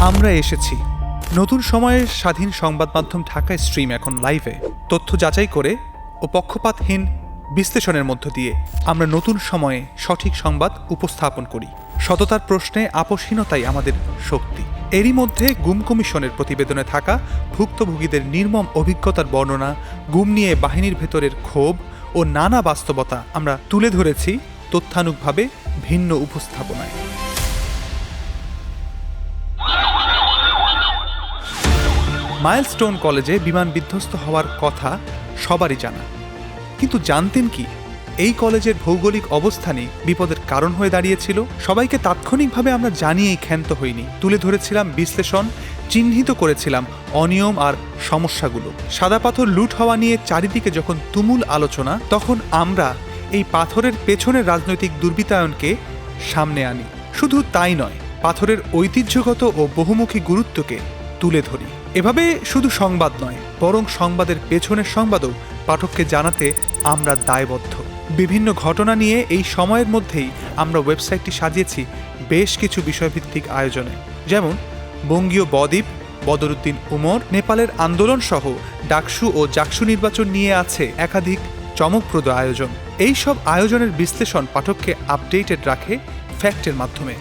আমরা এসেছি। নতুন সময়ের স্বাধীন সংবাদ মাধ্যম ঢাকা স্ট্রিম এখন লাইভে। তথ্য যাচাই করে ও পক্ষপাতহীন বিশ্লেষণের মধ্য দিয়ে আমরা নতুন সময়ে সঠিক সংবাদ উপস্থাপন করি। সততার প্রশ্নে আপোষহীনতাই আমাদের শক্তি। এরই মধ্যে গুম কমিশনের প্রতিবেদনে থাকা ভুক্তভোগীদের নির্মম অভিজ্ঞতার বর্ণনা, গুম নিয়ে বাহিনীর ভেতরের ক্ষোভ ও নানা বাস্তবতা আমরা তুলে ধরেছি তথ্যানুকভাবে ভিন্ন উপস্থাপনায়। মাইলস্টোন কলেজে বিমান বিধ্বস্ত হওয়ার কথা সবারই জানা। কিন্তু জানতেন কি, এই কলেজের ভৌগোলিক অবস্থানই বিপদের কারণ হয়ে দাঁড়িয়েছিল। সবাইকে তাৎক্ষণিকভাবে আমরা জানিয়েই ক্ষান্ত হইনি। তুলে ধরেছিলাম, বিশ্লেষণ, চিহ্নিত করেছিলাম অনিয়ম আর সমস্যাগুলো। সাদা পাথর লুট হওয়া নিয়ে চারিদিকে যখন তুমুল আলোচনা, তখন আমরা এই পাথরের পেছনের রাজনৈতিক দুর্বৃত্তায়নকে সামনে আনি। শুধু তাই নয়, পাথরের ঐতিহ্যগত ও বহুমুখী গুরুত্বকে তুলে ধরি। এভাবে শুধু সংবাদ নয়, বরং সংবাদের পেছনের সংবাদও পাঠককে জানাতে আমরা দায়বদ্ধ। বিভিন্ন ঘটনা নিয়ে এই সময়ের মধ্যেই আমরা ওয়েবসাইটটি সাজিয়েছি বেশ কিছু বিষয়ভিত্তিক আয়োজনে। যেমন, বঙ্গীয় বদ্বীপ, বদরুদ্দিন উমর, নেপালের আন্দোলন সহ ডাকসু ও জাকসু নির্বাচন নিয়ে আছে একাধিক চমকপ্রদ আয়োজন। এই সব আয়োজনের বিশ্লেষণ পাঠককে আপডেটেড রাখে ফ্যাক্টের মাধ্যমে।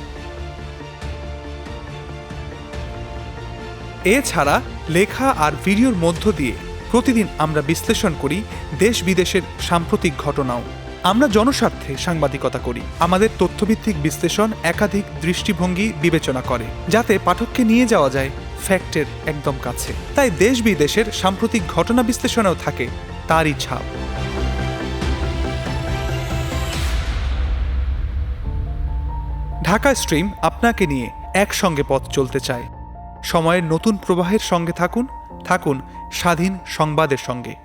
এছাড়া লেখা আর ভিডিওর মধ্য দিয়ে প্রতিদিন আমরা বিশ্লেষণ করি দেশ বিদেশের সাম্প্রতিক ঘটনাও। আমরা জনস্বার্থে সাংবাদিকতা করি। আমাদের তথ্যভিত্তিক বিশ্লেষণ একাধিক দৃষ্টিভঙ্গি বিবেচনা করে, যাতে পাঠককে নিয়ে যাওয়া যায় ফ্যাক্টের একদম কাছে। তাই দেশ বিদেশের সাম্প্রতিক ঘটনা বিশ্লেষণেও থাকে তারই ছাপ। ঢাকা স্ট্রিম আপনাকে নিয়ে একসঙ্গে পথ চলতে চায়। সময়ের নতুন প্রবাহের সঙ্গে থাকুন থাকুন স্বাধীন সংবাদের সঙ্গে।